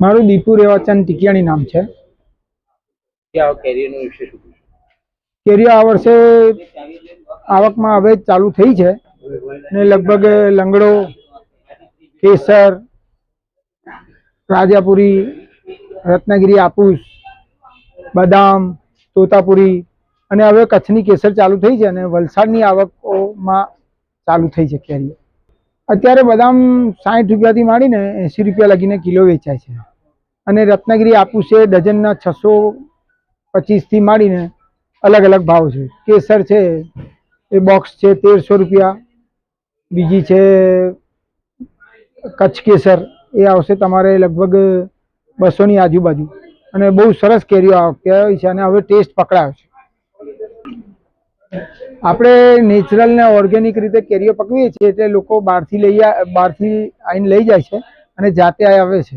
મારું દીપુ રેવાચંદ ટીકિયાણી નામ છે? કેરીઓ આ વર્ષે આવકમાં હવે ચાલુ થઈ છે ને લગભગ લંગડો કેસર રાજાપુરી રત્નાગીરી આપુસ બદામ તોતાપુરી અને હવે કચ્છની કેસર ચાલુ થઈ છે અને વલસાડની આવકોમાં ચાલુ થઈ છે કેરીઓ અત્યારે બદામ સાઠ રૂપિયાથી માંડીને એંસી રૂપિયા લગીને કિલો વેચાય છે. અને રત્નાગીરી આપું છે ડઝનના છસો પચીસથી માંડીને અલગ અલગ ભાવ છે. કેસર છે, એ બોક્સ છે તેરસો રૂપિયા. બીજી છે કચ્છ કેસર, એ આવશે તમારે લગભગ બસોની આજુબાજુ. અને બહુ સરસ કેરીઓ આ વખતે છે અને હવે ટેસ્ટ પકડાયો છે. આપણે નેચરલ ને ઓર્ગેનિક રીતે કેરીઓ પકવીએ છીએ એટલે લોકો બહારથી લઈ બહારથી આવીને લઈ જાય છે અને જાતે આવે છે.